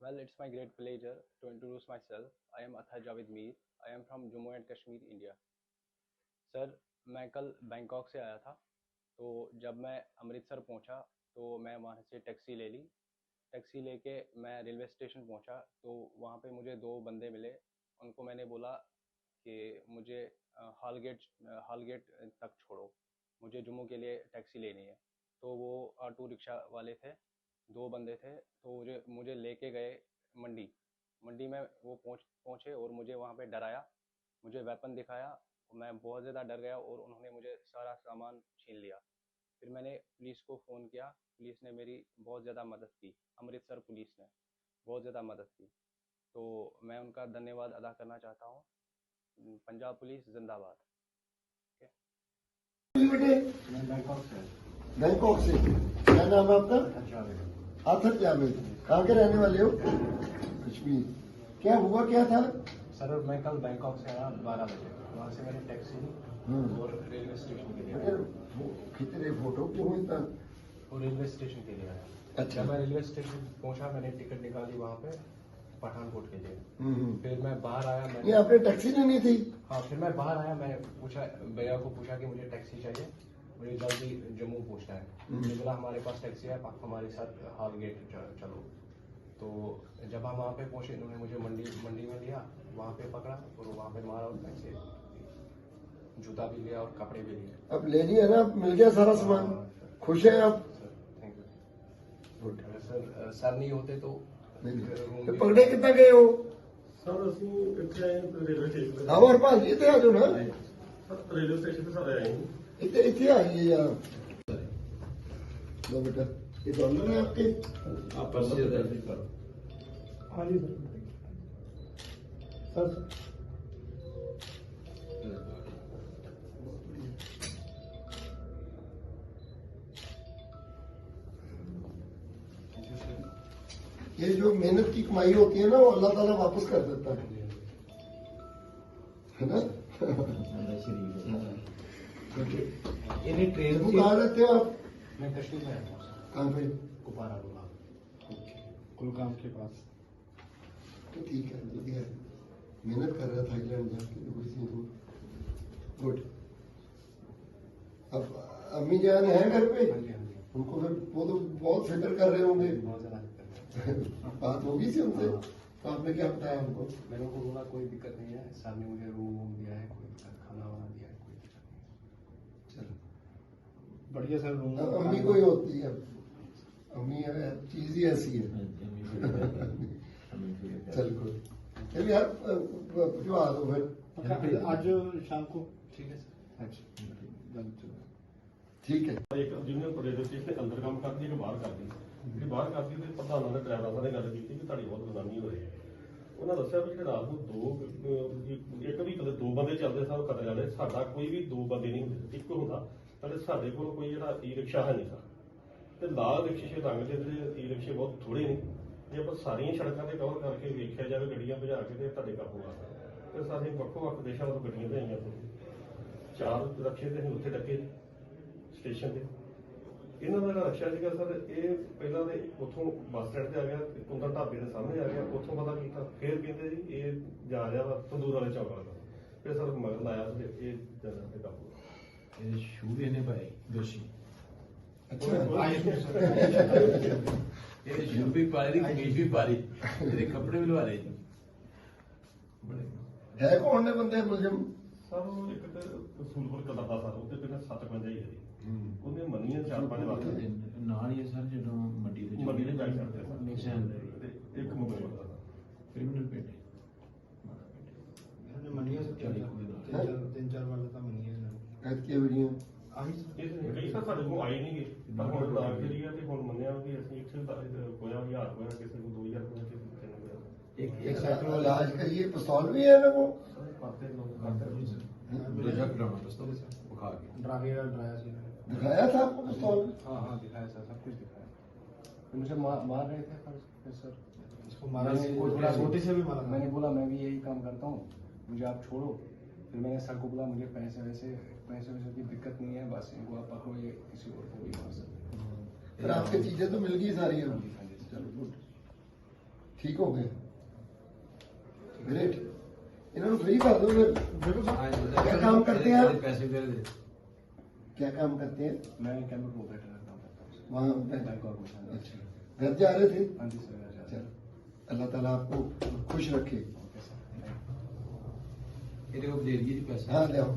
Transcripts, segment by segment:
Well, it's my great pleasure to introduce myself. I am Athar Javed Mir. I am from Jammu and Kashmir, India. Sir मैं कल Bangkok से आया था तो जब मैं अमृतसर पहुँचा तो मैं वहाँ से टैक्सी ले ली टैक्सी लेके मैं रेलवे स्टेशन पहुँचा तो वहाँ पे मुझे दो बंदे मिले उनको मैंने बोला कि मुझे हाल गेट हाल गेट तक छोड़ो मुझे जम्मू के लिए टैक्सी लेनी है तो वो ऑटो रिक्शा वाले थे दो बंदे थे तो मुझे मुझे लेके गए मंडी। मंडी में वो पहुँच पहुँचे और मुझे वहाँ पे डराया मुझे वेपन दिखाया मैं बहुत ज़्यादा डर गया और उन्होंने मुझे सारा सामान छीन लिया। फिर मैंने पुलिस को फ़ोन किया पुलिस ने मेरी बहुत ज़्यादा मदद की अमृतसर पुलिस ने बहुत ज़्यादा मदद की। तो मैं उनका धन्यवाद अदा करना चाहता हूँ। पंजाब पुलिस जिंदाबाद। बैंकॉक से। क्या नाम है आपका? जावेद आथर जावेद कहाँ के रहने वाले हो? कश्मीर क्या हुआ क्या था? सर मैं कल बैंकॉक से आया बारह बजे। वहाँ से मैंने टैक्सी ली हम्म। और रेलवे स्टेशन के लिए वो रहे फ़ोटो? क्यों इतना? और रेलवे स्टेशन के लिए आया। अच्छा। मैं रेलवे स्टेशन पहुँचा मैंने टिकट निकाली वहाँ पे पठानकोट के लिए। हम्म। फिर मैं बाहर आया मैंने आपने टैक्सी लेनी थी? हाँ फिर मैं बाहर आया मैं पूछा भैया को पूछा कि मुझे टैक्सी चाहिए। मुझे जल्दी जम्मू पहुंचना है हम्म। मुझे बोला हमारे पास टैक्सी है आप हमारे साथ हाल गेट च- चलो तो जब हम वहाँ पे पहुंचे इन्होंने मुझे मंडी मंडी में लिया वहाँ पे पकड़ा और वहाँ पे मारा और पैसे जूता भी लिया और कपड़े भी लिए अब ले लिया ना अब मिल गया सारा सामान खुश है आप सर थैंक यू अगर सर सर नहीं होते तो नहीं, नहीं। रूम ਤੇ भी- ਪਕੜੇ ਕਿੱਦਾਂ ਗਏ ਹੋ ਸਰ ਅਸੀਂ ਇੱਥੇ ਆਏ ਹਾਂ ਰੇਲਵੇ ਸਟੇਸ਼ਨ ਤੇ ਆਵਰ ਭਾਜੀ ਇੱਥੇ ਆ ਜਾਓ ਨਾ ਸਰ ਰੇਲਵੇ ਸਟੇਸ਼ਨ ਤੇ ਸਾਰੇ ਆਏ ਹਾਂ ਇੱਥੇ ਇੱਥੇ ਆਈਏ ਯਾਰ लो बेटा ये डॉलर है आपके आप पर्ची दर्ज करो हाँ जी सर ये जो मेहनत की कमाई होती है ना वो अल्लाह ताला वापस कर देता है है ना ट्रेन कहाँ रहते हो आप? मैं कश्मीर में रहता हूँ कहाँ पे? कुपारा कुलगाम के पास। तो ठीक है बढ़िया मेहनत कर रहा थाईलैंड जाके तो गुड अब अम्मी जान है घर पे? हाँ हाँ उनको फिर वो तो बहुत फ़िक्र कर रहे होंगे। है। बात होगी थी उनसे। तो आपने क्या बताया उनको? मैंने उनको बोला कोई दिक्कत नहीं है। सर ने मुझे रूम वूम दिया है कोई दिक्कत खाना वाना दिया बढ़िया सर रूम अब अम्मी कोई होती है अम्मी है चीज ही ऐसी है चल कोई चल यार जो आ दो फिर आज शाम को ठीक है सर अच्छा ठीक है ਇੱਕ ਜਿਹਨੇ ਰੇਲਵੇ ਸਟੇਸ਼ਨ ਦੇ ਅੰਦਰ ਕੰਮ ਕਰਦੀ ਹੈ ਕਿ ਬਾਹਰ ਕਰਦੀ ਹੈ ਜਿਹੜੀ ਬਾਹਰ ਕਰਦੀ ਹੈ ਤੇ ਪ੍ਰਧਾਨਾਂ ਦੇ ਡਰਾਈਵਰਾਂ ਨਾਲ ਗੱਲ ਕੀਤੀ ਕਿ ਤੁਹਾਡੀ ਬਹੁਤ ਬਦਨਾਮੀ ਹੋ ਰਹੀ ਹੈ ਉਹਨਾਂ ਦੱਸਿਆ ਵੀ ਜਿਹੜੇ ਰਾਤ ਨੂੰ ਦੋ ਅਹ, ਇੱਕ- ਇੱਕ ਵੀ ਕਦੇ ਦੋ ਬੰਦੇ ਚੱਲਦੇ ਸਨ ਕਤਲ ਜਾਂਦੇ ਸਾਡਾ ਕੋਈ ਵੀ ਦੋ ਬੰਦੇ ਨਹੀਂ ਹੁੰਦੇ ਇੱਕ ਹੁੰਦਾ ਪਰ ਸਾਡੇ ਕੋਲ ਕੋਈ ਜਿਹੜਾ ਈ ਰਿਕਸ਼ਾ ਹੈ ਨਹੀਂ ਸਰ। ਤੇ ਲਾਲ ਰਿਕਸ਼ੇ ਰੰਗ ਦੇ ਜਿਹੜੇ ਈ ਰਿਕਸ਼ੇ ਬਹੁਤ ਥੋੜੇ ਨੇ। ਜੇ ਆਪਾਂ ਸਾਰੀਆਂ ਸੜਕਾਂ ਤੇ ਕਵਰ ਕਰਕੇ ਵੇਖਿਆ ਜਾਵੇ, ਗੱਡੀਆਂ ਭਜਾ ਕੇ ਤੇ ਤੁਹਾਡੇ ਕਾਬੂ ਆ ਸਕਦੇ ਤੇ ਸਾਡੇ ਵੱਖੋ ਵੱਖ ਦੇਸ਼ਾਂ ਤੋਂ ਗੱਡੀਆਂ ਭਜਾਈਆਂ ਤੋਂ ਚਾਰ ਰੱਖੇ ਤੇ ਅਸੀਂ ਉੱਥੇ ਡੱਕੇ ਸਟੇਸ਼ਨ ਤੇ। ਇਹਨਾਂ ਦਾ ਜਿਹੜਾ ਰਕਸ਼ਾ ਸੀਗਾ ਸਰ, ਇਹ ਪਹਿਲਾਂ ਦੇ ਉੱਥੋਂ ਬੱਸ ਸਟੈਂਡ ਤੇ ਆ ਗਿਆ ਤੇ ਢਾਬੇ ਦੇ ਸਾਹਮਣੇ ਆ ਗਿਆ, ਉੱਥੋਂ ਪਤਾ ਕੀਤਾ। ਫਿਰ ਕਹਿੰਦੇ ਜੀ, ਇਹ ਜਾ ਰਿਹਾ ਵਾ, ਤੰਦੂਰ ਵਾਲੇ ਚੌਕ ਵੱਲ। ਫਿਰ ਸਰ ਮਗਰ ਲਾਇਆ ਤੇ ਇਹ ਜਨਰਲ ਤੇ ਕਾਬੂ ਇਹ ਸ਼ੂ ਇਹਨੇ ਭਾਈ ਦੋਸ਼ੀ अच्छा ਇਹ ਸ਼ੂ ਵੀ ਪਾਰੀ ਦੀ ਕਮੀਜ਼ ਵੀ ਪਾਰੀ ਇਹਦੇ ਕੱਪੜੇ ਵੀ ਲਵਾ ਲਏ ਜੀ ਬੜੇ है कौन ने बंदे मुलजिम ਸਰ ਉਹ ਇੱਕ ਤੇ ਰਸੂਲਪੁਰ ਕਲਰ ਦਾ ਸਰ ਉਹਦੇ ਪਹਿਲਾਂ 755 ਹੀ ਹੈ ਜੀ ਉਹਨੇ ਮੰਨੀਆਂ ਚਾਰ ਪੰਜ ਵਾਰ ਇਹ ਨਾਲ ਹੀ ਹੈ ਸਰ ਜਦੋਂ ਮੰਡੀ ਦੇ ਮੰਡੀ ਦੇ ਬੈਕ ਸਾਈਡ ਤੇ ਸਰ। ਨਿਸ਼ਾਨ ਤੇ ਇੱਕ ਮੁੰਬਈ ਦਾ ਸਰ। ਕ੍ਰਿਮੀਨਲ ਪੇਟੇ ਨੇ कैद की हुई ਆਹੀ ਇਹ ਕਈ ਸਰ ਸਾਡੇ ਕੋਲ ਆਏ ਨਹੀਂਗੇ ਪਰ ਹੁਣ ਤਾਂ ਕਰੀ ਆ ਤੇ ਹੁਣ ਮੰਨਿਆ ਵੀ ਅਸੀਂ ਇੱਥੇ ਤਾਂ ਕੋਇਆ ਹਜ਼ਾਰ ਹੋਇਆ ਕਿਸੇ ਨੂੰ 2000 ਹੋਇਆ ਕਿਸੇ ਨੂੰ 3000 ਹੋਇਆ ਇੱਕ एक ਇੱਕ इलाज का ये पिस्तौल भी है ना वो ਸਾਰੇ ਪਾਤੇ ਲੋਕ ਦੂਜਾ ਕਰਾਉਣਾ ਬਸ ਤੋਂ ਬੁਖਾ ਕੇ डरागे डराया सी दिखाया था आपको पिस्तौल हाँ हाँ दिखाया सर सब कुछ दिखाया फिर मुझे मार मार रहे थे पर फिर सर इसको मारा मैंने कोई थोड़ा छोटी से भी मारा था। मैंने बोला मैं भी यही काम करता हूँ मुझे आप छोड़ो फिर मैंने सर को बोला मुझे पैसे वैसे पैसे वैसे की दिक्कत नहीं है बस इनको आप पकड़ो ये किसी और को भी मार सकते फिर आपकी चीज़ें तो मिल गई सारी हाँ, हाँ, हाँ जी चलो गुड ठीक हो गए। ग्रेट इन्होंने फ्री कर दो क्या काम करते हैं पैसे दे दे। क्या काम करते हैं? मैं कैंपर ऑपरेटर का काम करता हूँ वहाँ बैंक ऑपरेशन अच्छा। घर जा रहे थे? हाँ जी सर चलो। अल्लाह ताला आपको खुश रखे। ये देखो दे दिए पैसे। हाँ ले आओ।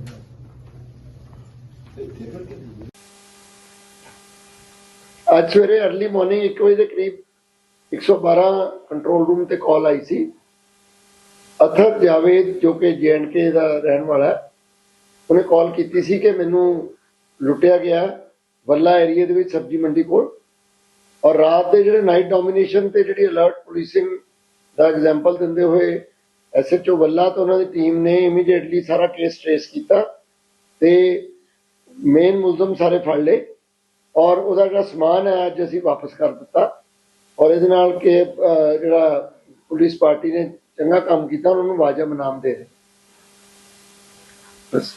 ਅੱਜ ਸਵੇਰੇ अर्ਲੀ ਮਾਰਨਿੰਗ 1 ਵਜੇ ਦੇ ਕਰੀਬ 112 ਕੰਟਰੋਲ ਰੂਮ ਤੇ ਕਾਲ ਆਈ ਸੀ। ਅਥਰ ਜਾਵੇਦ, ਜੋ ਕਿ ਜੀਐਨਕੇ ਦਾ ਰਹਿਣ ਵਾਲਾ ਹੈ, ਉਹਨੇ ਕਾਲ ਕੀਤੀ ਸੀ ਕਿ ਮੈਨੂੰ ਲੁੱਟਿਆ ਗਿਆ ਵੱਲਾ ਏਰੀਆ ਦੇ ਵਿੱਚ ਸਬਜ਼ੀ ਮੰਡੀ ਕੋਲ ਔਰ ਰਾਤ ਦੇ ਜਿਹੜੇ ਨਾਈਟ ਡੋਮੀਨੇਸ਼ਨ ਤੇ ਜਿਹੜੀ ਅਲਰਟ ਪੁਲਿਸਿੰਗ ਦਾ ਐਗਜ਼ਾਮਪਲ ਦਿੰਦੇ ਹੋਏ ਐਸਐਚਓ ਵੱਲਾ ਤੇ ਉਹਨਾਂ ਦੀ ਟੀਮ ਨੇ ਇਮੀਡੀਏਟਲੀ ਸਾਰਾ ਕੇਸ ਟ੍ਰੇਸ ਕੀਤਾ ਤੇ ਮੇਨ ਮੁਲਜ਼ਮ ਸਾਰੇ ਫੜ ਲਏ ਔਰ ਉਹਦਾ ਜਿਹੜਾ ਸਮਾਨ ਹੈ ਅੱਜ ਅਸੀਂ ਵਾਪਸ ਕਰ ਦਿੱਤਾ ਔਰ ਇਹਦੇ ਨਾਲ ਕਿ ਜਿਹੜਾ ਪੁਲਿਸ ਪਾਰਟੀ ਨੇ ਚੰਗਾ ਕੰਮ ਕੀਤਾ, ਉਹਨਾਂ ਨੂੰ ਵਾਜਬ ਇਨਾਮ ਦੇ ਰਹੇ ਬਸ।